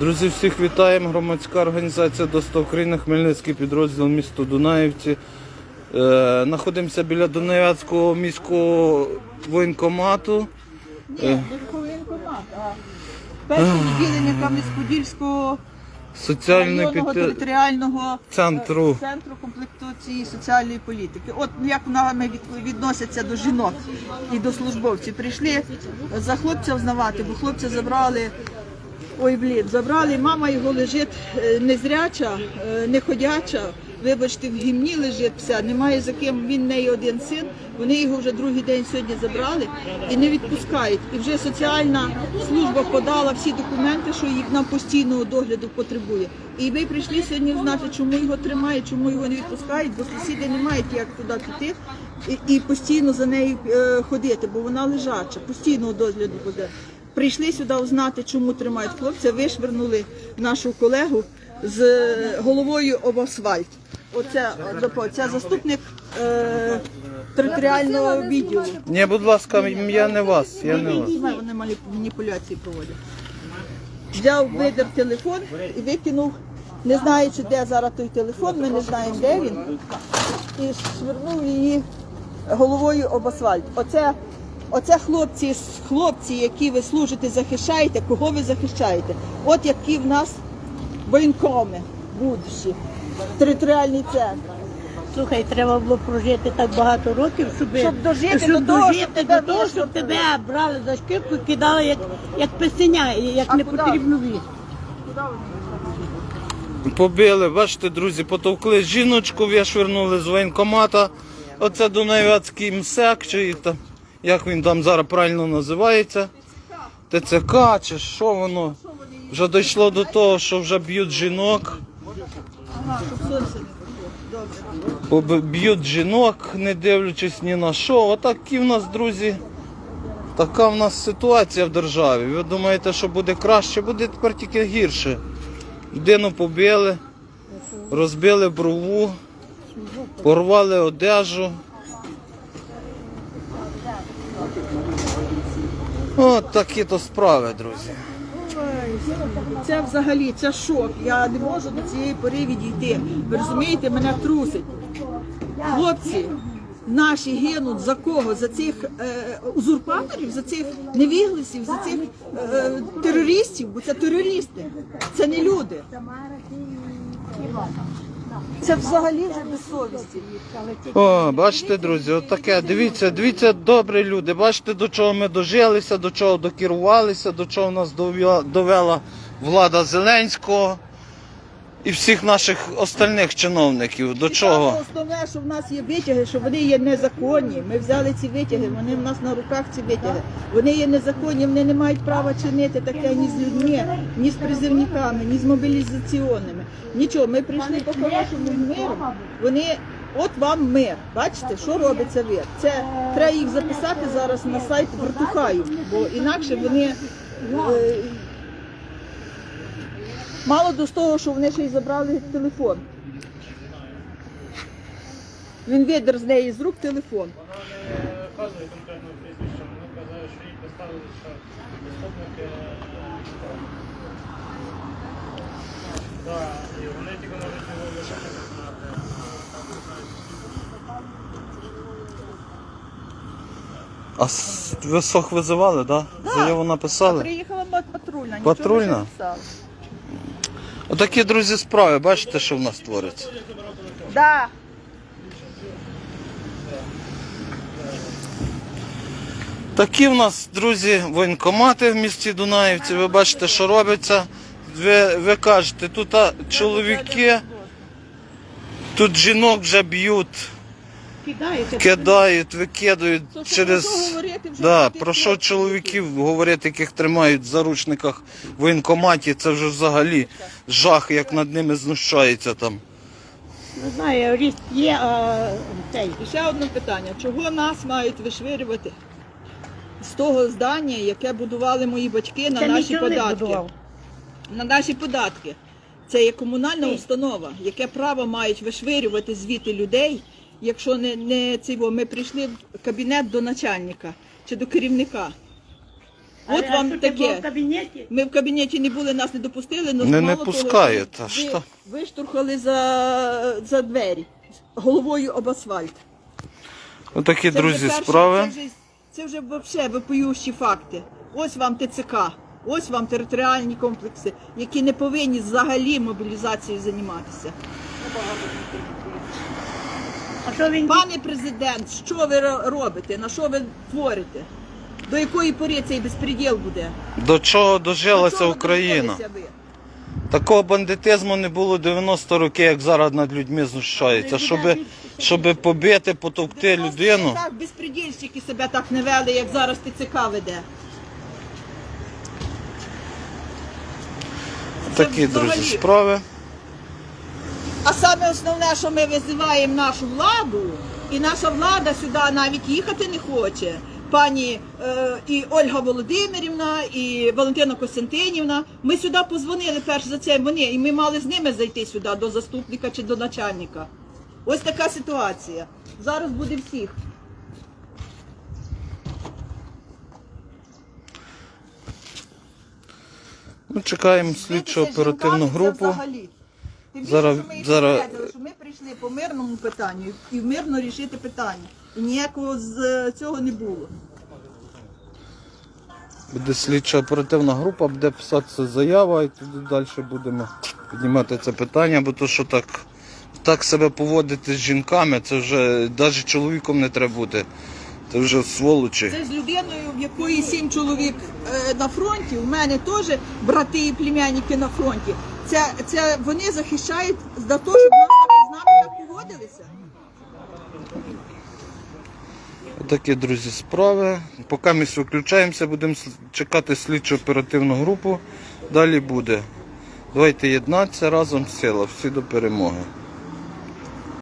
Друзі, всіх вітаємо. Громадська організація «Доста Україна, Хмельницький підрозділ місто Дунаївці. Е, Знаходимося біля Дунаєвецького міського воєнкомату. Ні, не воєнкомат, а перше відділення Кам'янець-Подільського під... територіального центру. е, центру комплектації соціальної політики. От як нами від- відносяться до жінок і до службовців. Прийшли за хлопця взнавати, бо хлопця забрали. Ой, блін, забрали, мама його лежить е, незряча, е, неходяча. Вибачте, в гімні лежить вся, немає за ким, він неї один син. Вони його вже другий день сьогодні забрали і не відпускають. І вже соціальна служба подала всі документи, що їх на постійного догляду потребує. І ми прийшли сьогодні знати, чому його тримають, чому його не відпускають, бо сусіди не мають як туди піти і, і постійно за нею е, ходити, бо вона лежача, постійного догляду буде. Прийшли сюди узнати, чому тримають хлопця, вишвернули нашу колегу з головою об асфальт. Оце, допо- заступник е, територіального відділу. Ні, будь ласка, я не вас, я не вас. Вони маніпуляції проводять. Взяв видер телефон і викинув, не знаючи, де зараз той телефон, ми не знаємо, де він, і швирнув її головою об асфальт. Оце, оце хлопці, хлопці, які ви служите, захищаєте, кого ви захищаєте. От які в нас воєнкоми будущі, територіальний центр. Слухай, треба було прожити так багато років, щоб, Щоб дожити щоб до того, дожити щоб тебе до того, щоб тебе брали за шкірку і кидали як, як песеня, як А не куди? потрібну вісь. Побили, бачите, друзі, потовкли жіночку, вишвернули з воєнкомата. Оце Дунаєвецький МСЕК, чи їх там, як він там зараз правильно називається. ТЦК чи що воно. Вже дійшло до того, що вже б'ють жінок. Б'ють жінок, не дивлячись ні на що. Отакі в нас, друзі. Така в нас ситуація в державі. Ви думаєте, що буде краще, буде тепер тільки гірше. Людину побили, розбили брову, порвали одежу. От такі то справи, друзі. Це взагалі це шок. Я не можу до цієї пори відійти. Ви розумієте, мене трусить. Хлопці наші гинуть за кого? За цих е, узурпаторів, за цих невігласів, за цих е, терористів, бо це терористи, це не люди. Це взагалі вже безсовісті. О, бачите, друзі, от таке. Дивіться, дивіться, добрі люди. Бачите, до чого ми дожилися, до чого докерувалися, до чого нас довела, влада Зеленського і всіх наших остальних чиновників. До І чого? саме Основне, що в нас є витяги, що вони є незаконні. Ми взяли ці витяги, вони в нас на руках ці витяги. Вони є незаконні, вони не мають права чинити таке ні з людьми, ні з призивниками, ні з мобілізаційними. Нічого, ми прийшли по хорошому миру. Вони. От вам мир. Бачите, що робиться мир? Це треба їх записати зараз на сайт Вертухаю, бо інакше вони е, мало до того, що вони ще й забрали телефон. Він видер з неї з рук телефон. Вона не вказує конкретно прізвище, вони казали, що їй поставили, що заступники. Так, і вони тільки можуть його вишити А с- ви сох визивали, так? Да? Заяву написали? Приїхала ма- патрульна. нічого Патрульна? не написала. Отакі, друзі, справи, бачите, що в нас твориться. Да. Такі в нас, друзі, воєнкомати в місті Дунаївці. Ви бачите, що робиться. Ви, ви кажете, тут а, чоловіки, тут жінок вже б'ють, Кидаєте. кидають, викидають То що через. про що говорити вже Да, про що чоловіків говорити, яких тримають в заручниках в воєнкоматі, це вже взагалі жах, як над ними знущається там. Не знаю, ріст є, а цей. І ще одне питання. Чого нас мають вишвирювати з того здання, яке будували мої батьки на Це наші мій чоловік податки? будував. На наші податки. Це є комунальна установа, яке право мають вишвирювати звідти людей, якщо не, не цього. Ми прийшли в кабінет до начальника чи до керівника. От А вам ти в кабінеті? Ми в кабінеті не були, нас не допустили, але Не- не мало того, пускають, ви- а що? Ви штурхали за, за двері головою об асфальт. Отакі, Це вже друзі, перше- справи. Це вже, це вже вообще випоющі факти. Ось вам ТЦК, ось вам територіальні комплекси, які не повинні взагалі мобілізацією займатися. А що він Пане президент, що ви робите? На що ви творите? До якої пори цей безпреділ буде? До чого До дожилася чого Україна? ви? Такого бандитизму не було 90 років, як зараз над людьми знущаються. Щоб, щоб побити, потовкти людину. Так, безпредільщики себе так не вели, як зараз ТЦК веде. Такі, друзі, справи. А саме основне, що ми визиваємо нашу владу, і наша влада сюди навіть їхати не хоче. Пані е, і Ольга Володимирівна, і Валентина Костянтинівна. Ми сюди позвонили перш за це вони, і ми мали з ними зайти сюди до заступника чи до начальника. Ось така ситуація. Зараз буде всіх. Ну, чекаємо слідчо оперативну групу. Тим більше, Зараз- що ми їх зараз- попередили, що ми прийшли по мирному питанню і мирно рішити питання. І ніякого з е, цього не було. Буде слідча оперативна група, буде писатися заява, і тоді далі будемо піднімати це питання, бо то, що так, так себе поводити з жінками, це вже навіть чоловіком не треба бути. Це вже сволочі. Це з людиною, в якої сім чоловік е, на фронті. У мене теж брати і племянники на фронті. Це, це вони захищають за те, щоб нас з нами так поводилися. Такі, друзі, справи. Поки ми виключаємося, будемо чекати слідчу оперативну групу. Далі буде. Давайте єднатися разом сила, всі до перемоги.